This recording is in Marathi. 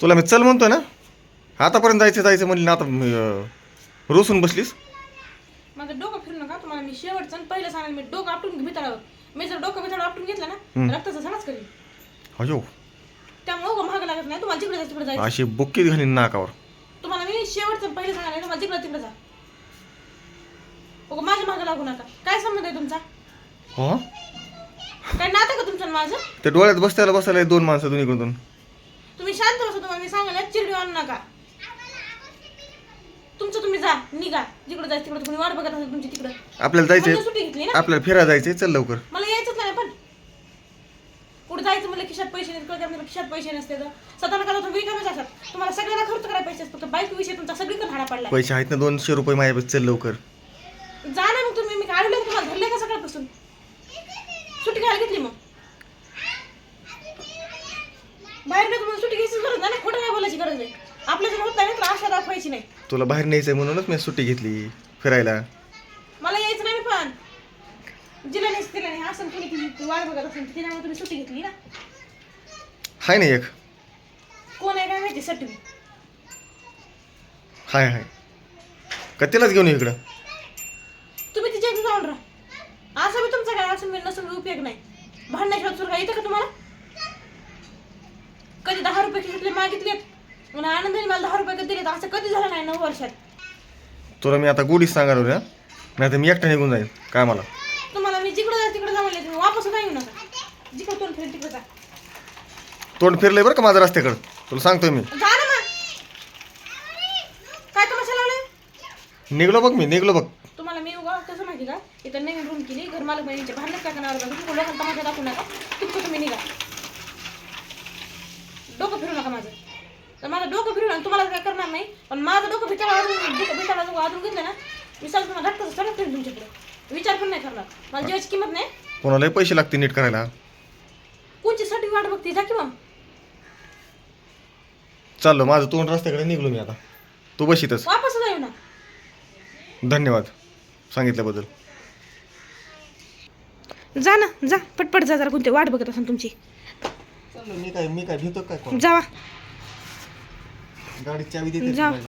तुला मी चल म्हणतोय ना? आतापर्यंत जायचं जायचं म्हणली ना आता रुसून बसलीस. माझं डोकं फिरू नका तुम्हाला मी शेवटचं आणि पहिलं सांगाल मी डोकं आपटून भितळावर मी जर डोकं भितळ आपटून घेतलं. ना रक्ताचा सणाच करेल अयो. त्यामुळे उगं महाग लागत नाही तुम्हाला जिकडे जायचं तिकडे जायचं. अशी बुक्कीत घालीन नाकावर. तुम्हाला मी शेवटचं पहिलं सांगाल तुम्हाला जिकडे तिकडे जा. उगं माझ्या मागं लागू नका. काय संबंध आहे तुमचा? हो? काय नातं का तुमचं आणि माझं? ते डोळ्यात बसतायला बसायला दोन माणसं दोन्हीकडून. तुम्ही शांत मी सांगायला चिरडी आणू नका. तुमचं तुम्ही जा निघा. जिकडे जायचं तिकडे तुम्ही वाट बघत असेल तुमची तिकडं. आपल्याला सुट्टी घेतली ना. आपल्याला फिरायला जायचंय चल लवकर. मला यायचंच नाही पण. कुठे जायचं म्हणलं खिशात पैसे नाही कळत खिशात पैसे नसते तर. स्वतःला करा तुम्ही रिकामेच असतात तुम्हाला सगळ्यांना खर्च करायला पैसे असतात फक्त बाईक विषय तुमचा सगळीकडे हाडा पडला पैसे आहेत ना दोनशे रुपये माझ्यापाशी चल लवकर. जा ना मग तुम्ही मी काढले तुम्हाला. धरले का सकाळपासून? सुट्टी घ्यायला घेतली मग बाहेर नाही तुम्हाला सुट्टी घ्यायची गरज नाही ना नाही. गरज आपल्या जर होत नाही तर आशा दाखवायची नाही. तुला बाहेर न्यायचंय म्हणूनच मी सुट्टी घेतली फिरायला. मला यायचं नाही पण. जिला नाही तिला नाही असं तिची वाट बघत असेल तिच्यामुळे तुम्ही सुट्टी घेतली ना. हाय ना एक. कोण आहे काय माहिती सट्टी हाय हाय. का तिलाच घेऊन ये इकडं? तुम्ही तिच्या इथे जाऊन राहा. असं मी तुमचं काय असं मी नसून उपयोग नाही. भांडण्याशिवाय सुरू काय येतं का तुम्हाला कधी दहा रुपये खिशातले मागितलेत आणि आनंदाने मला दहा रुपये कधी दिलेत? असं कधी झालं नाही नऊ वर्षात? तुला मी आता गोडीच सांगायला होत्या नाही तर मी एकटा निघून जाईल काय मला तुम्हाला मी जिकडे जायचं तिकडे जा म्हणले तुम्ही. वापस सुद्धा येऊ नका. जिकडे तोंड फिरेल तिकडे जा. तोंड फिरलंय बरं का माझं रस्त्याकडं? तुला सांगतोय मी. जा ना मग. काय तमाशा लावलाय? निघलो बघ मी निघलो बघ. तुम्हाला मी उगा कसं माहिती का? इथं नवीन रूम केली घर मालक बहिणीचे भांडण काय करणार तुम्ही लोकांना तमाशा दाखवू नका. तुमचं तुम्ही निघा. डोकं फिरू नका माझं. तर माझं डोकं फिरू नका तुम्हाला काय करणार नाही पण माझं डोकं अजून भिताला जर अजून घेतलं ना मी सगळं तुम्हाला धक्का सडक करेन तुमच्याकडे. विचार पण नाही करणार. मला जेवायची किंमत नाही. कोणालाही पैसे लागतील नीट करायला. कोणची साठी वाट बघते जा की मग. चाललो माझं तोंड रस्त्याकडे निघलो मी आता. तू बशीतच वापस येऊ ना धन्यवाद सांगितल्याबद्दल. जा ना जा. पटपट जा जरा कोणती वाट बघत असेल तुमची. मी काय मी काय भितो काय जावा. গাড়ির চাবি দিতে